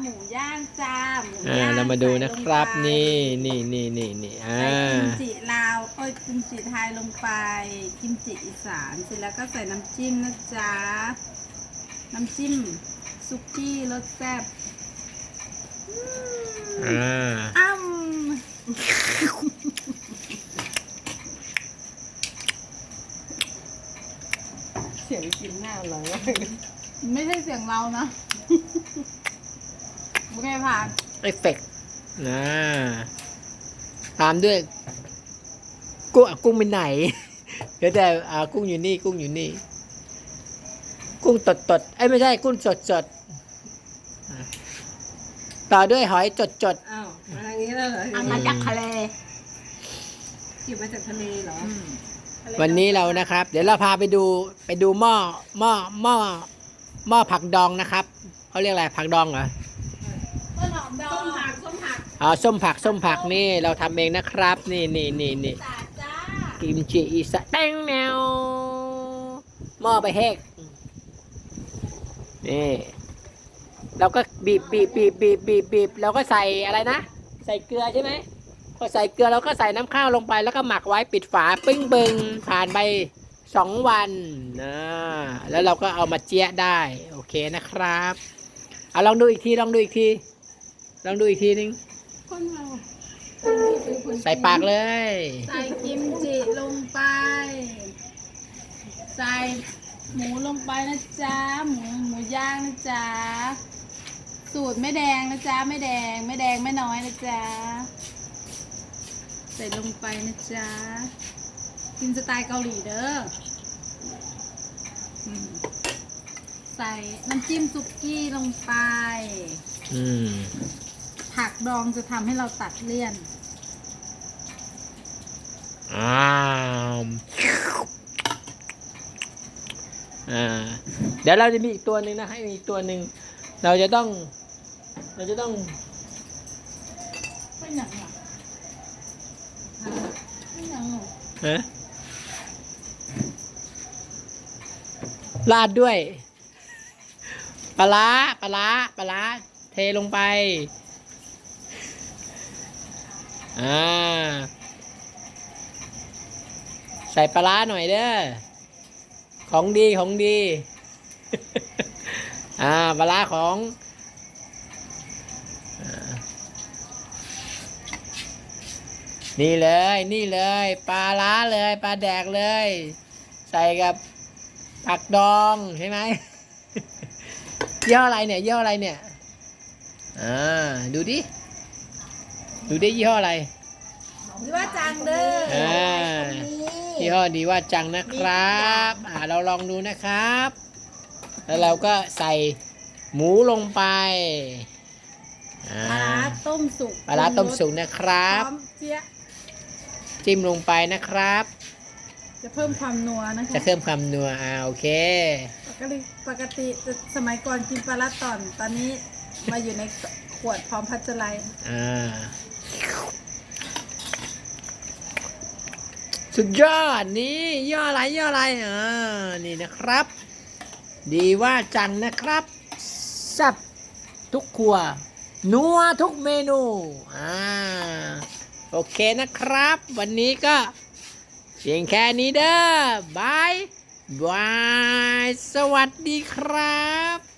หมูย่างจ้าหมูอ่าย่างเรามาดูนะครับ ใส่ลงไปนี่นี่นี่นี่นี่อ่าใส่กิมจิลาวเอ้ยกิมจิไทยลงไป กิมจิอีสานเสร็จแล้วก็ใส่น้ำจิ้มนะจ๊ะน้ำจิ้มซุกี้รสแซ่บอ่าอ้ำเสียงกินหน้าเราเลยไม่ใช่เสียงเรานะ โอเคผ่านเอฟเฟกต์นะตามด้วย กุ้งอะกุ้งไปไหน เดี๋ยวแต่อ่ากุ้งอยู่นี่ กุ้งอยู่นี่ กุ้งตดตดๆเอ้ยไม่ใช่กุ้งสดสดอะต่อด้วยหอยจดจดอ้าวมาทางนี้แล้วเหรอเอามาจากทะเลเก็บมาจากทะเลเหรอๆวันนี้เรานะครับ เดี๋ยวเราพาไปดูไปดูหม้อหม้อหม้อหม้อผักดองนะครับเขาเรียกอะไรผักดองเหรอ ต้นหอมดอส้มผักส้มผักอ๋อส้มผักส้มผักนี่เราทำเองนะครับ นี่นี่นี่นี่สาจ้ากิมจิอีสานแป้งแนวหม้อไปแหกนี่เราก็บีบบีบบีบบีบบีบบีบเราก็ใส่อะไรนะ ใส่เกลือใช่ไหมพอใส่เกลือเราก็ใส่น้ำข้าวลงไปแล้วก็หมักไว้ปิดฝาปึ้งบิงผ่านไปสองวันนะแล้วเราก็เอามาเจี๊ยะได้ โอเคนะครับเอาลองดูอีกทีลองดูอีกที ลองดูอีกทีนึง คนเราใส่ปากเลย ใส่กิมจิลงไป ใส่หมูลงไปนะจ๊ะ หมูหมูย่างนะจ๊ะ สูตรไม่แดงนะจ๊ะ ไม่แดง ไม่แดงไม่น้อยนะจ๊ะ ใส่ลงไปนะจ๊ะ กินสไตล์เกาหลีเด้ออืมใส่น้ำจิ้มซุกี้ลงไป อืม ผักดองจะทำให้เราตัดเลี่ยน อ้าวอ่าเดี๋ยวเราจะมีอีกตัวหนึ่งนะให้มีอีกตัวหนึ่งเราจะต้อง เราจะต้องไม่หนังหรอไม่หนังหรอฮะราดด้วยปลาร้าปลาร้าปลาร้าเทลงไป อ่า ใส่ปลาร้าหน่อยเด้อ ของดีของดี อ่าปลาร้าของอนี่เลยนี่เลยปลาล้าเลยปลาแดกเลย ใส่กับผักดองใช่ไหมย่ออะไรเนี่ยย่ออะไรเนี่ยอ่าดูดิ ดูดิยี่ห้ออะไรหรือว่าจังเด้ออ่า ยี่ห้อดีว่าจังนะครับอ่าเราลองดูนะครับ แล้วเราก็ใส่หมูลงไปอ่าปลาร้าต้มสุกปลาร้าต้มสุกนะครับพร้อมเจี๊ยะจิ้มลงไปนะครับ จะเพิ่มความนัวนะคะจะเพิ่มความนัวอ่าโอเค ปกติปกติสมัยก่อนกินปลาร้าตอน ตอนนี้มาอยู่ในขวดพร้อมพัชไลท์อ่า สุดยอดนี่ย่ออะไรย่ออะไรอ่านี่นะครับ ดีว่าจังนะครับแซ่บทุกครัว นัวทุกเมนูอ่าโอเคนะครับ วันนี้ก็เพียงแค่นี้เด้อบายบาย สวัสดีครับ